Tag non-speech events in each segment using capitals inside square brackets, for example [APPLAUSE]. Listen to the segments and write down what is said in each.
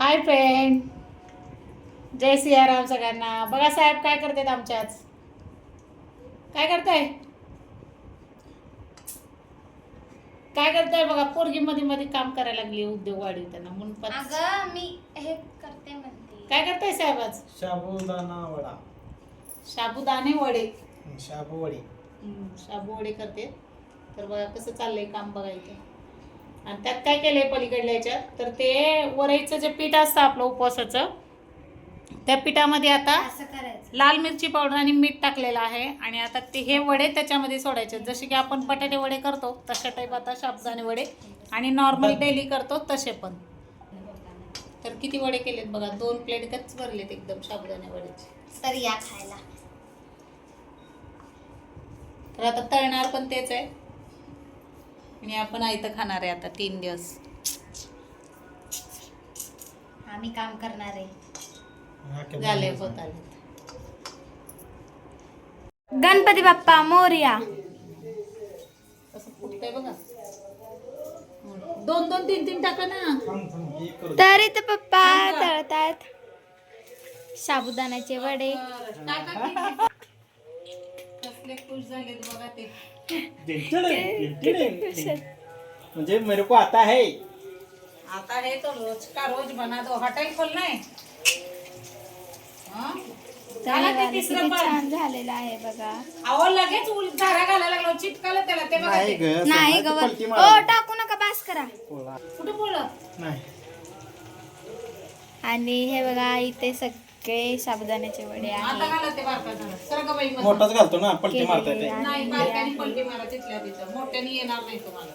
Hi friend जय सियाराम सगळ्यांना. बघा साहेब काय करतात आमच्याच काय करताय? काय करताय बघा पोरगी मध्ये मध्ये काम करायला लागली उद्योग वाढवताना म्हणून पण अगं मी हे करते म्हणते. काय करताय साहेब आज? साबुदाणा वडा. साबुदाणे वडे. शाबू वडी. हम्म, शाबू वडे करते. तर बघा कसं चाललंय काम बघायचं. आणि त्यात काय केलंय पलीकडल्या याच्यात? तर ते वरईचं जे पीठ असतं आपलं उपवासाचं त्या पिठामध्ये आता असं करायचं. लाल मिरची पावडर आणि मीठ टाकलेलं आहे. आणि आता ते हे वडे त्याच्यामध्ये सोडायचे. जसे की आपण बटाटे वडे करतो तशा टाईप आता साबुदाणे वडे. आणि नॉर्मल डेली करतो तसे पण. तर किती वडे केलेत बघा? दोन प्लेट गच्च भरलेत एकदम साबुदाणे वड्याचे तर या खायला. तर आता तळणार पण तेच आहे. आणि आपण आयतं खाणार आहे आता तीन दिवस. आम्ही काम करणार आहे. झाले होत आले गणपती बाप्पा मोर्या. बघा. दोन दोन तीन तीन टाका ना. तर इथं पप्पा तळतात. साबुदाण्याचे वडे. कसले खुश झालेत बघा ते. [LAUGHS] म्हणजे मेरे को आता है आता हे तो रोज का रोज बना दो हॉटेल खोलना है हं? झालं ते तिसरं किती पण. छान झालेलं आहे बघा. अहो लगेच उल झारा घालायला लागलो. चिटकालं त्याला ते बघा नाही ते. ग नाही गवत पलटी ओ मारा. टाकू नका बास करा. पोळा. कुठं बोलत नाही. आणि हे बघा इथे सगळे साबुदाण्याचे वडे आता आहे ते बाई. मोठाच घालतो ना पलटी मारता येते आहे. नाही बारक्याने पलटी मारा तिथल्या तिथं. मोठ्याने येणार नाही तुम्हाला.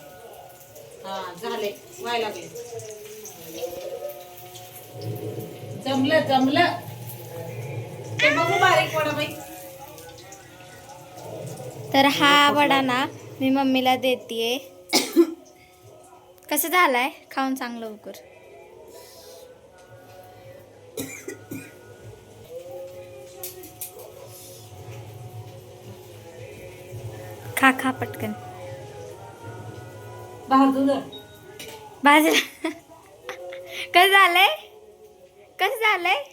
हा झाले. व्हायला लागले. जमलं जमलं. ते बघू बारीक वडा बाई. तर हा वडा ना मी मम्मीला देते [COUGHS] कसं झालाय? खाऊन सांग लवकर. खा खा पटकन. कसं झालंय? कसं झालंय?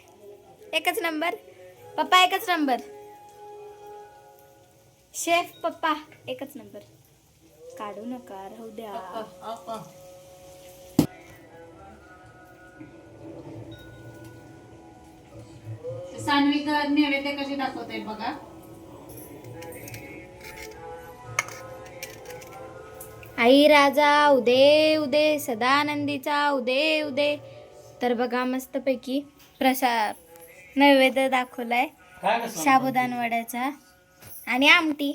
एकच नंबर. पप्पा एकच नंबर. शेफ पप्पा एकच नंबर. काढू नका राहू द्या. सानवी नैवेद्य कशी दाखवते बघा. आई राजा उदे उदे सदानंदीचा उदे उदे. तर बघा मस्तपैकी प्रसाद नैवेद्य दाखवलाय साबुदाण वड्याचा आणि आमटी.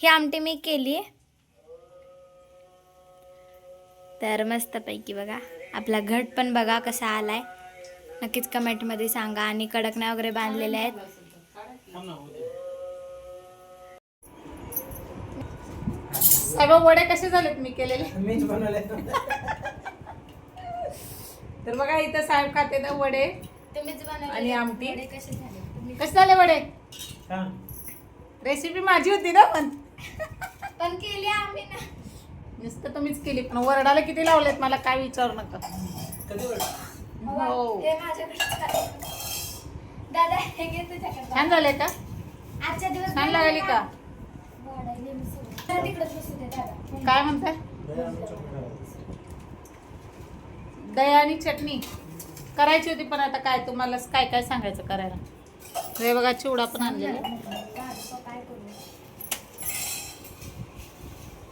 ही आमटी मी केली. तर मस्तपैकी बघा आपला घट पण बघा कसा आलाय. नक्कीच कमेंटमध्ये सांगा. आणि कडकण्या वगैरे बांधलेल्या आहेत. साहेब वडे कसे झालेत मी केलेले? मीच बनवले. तर बघा इथं साहेब खाते ना वडे. तुम्हीच आणि आमटी. कसे झाले? कसे झाले वडे? हा. रेसिपी माझी होती ना पण. पण केली आम्ही ना. नुसतं तुम्हीच केली पण वरडाला किती लावलेत मला काय विचारू नका. कधी वडा? हो हे. माझ्याकडे दादा हे घे तुझ्याकडे. छान झाले का? आजच्या दिवस छान लागली का तिकडेच बसू दे दादा काय म्हणताय? दही आणि चटणी. करायची. होती पण आता काय तुम्हाला काय काय सांगायचं करायला? हे बघा चिवडा पण आणलेला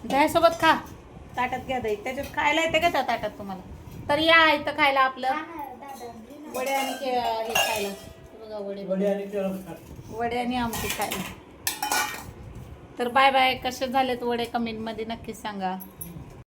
दह्यासोबत खा. ताटात घ्या दही. त्याच्यात खायला येते का त्या ताटात तुम्हाला? तर या इथं खायला आपलं. वडे आणि हे खायला. बघा वडे. वडे आणि आमटी खायला. तर बाय बाय कसे झालेत वडे कमेंटमध्ये नक्कीच सांगा.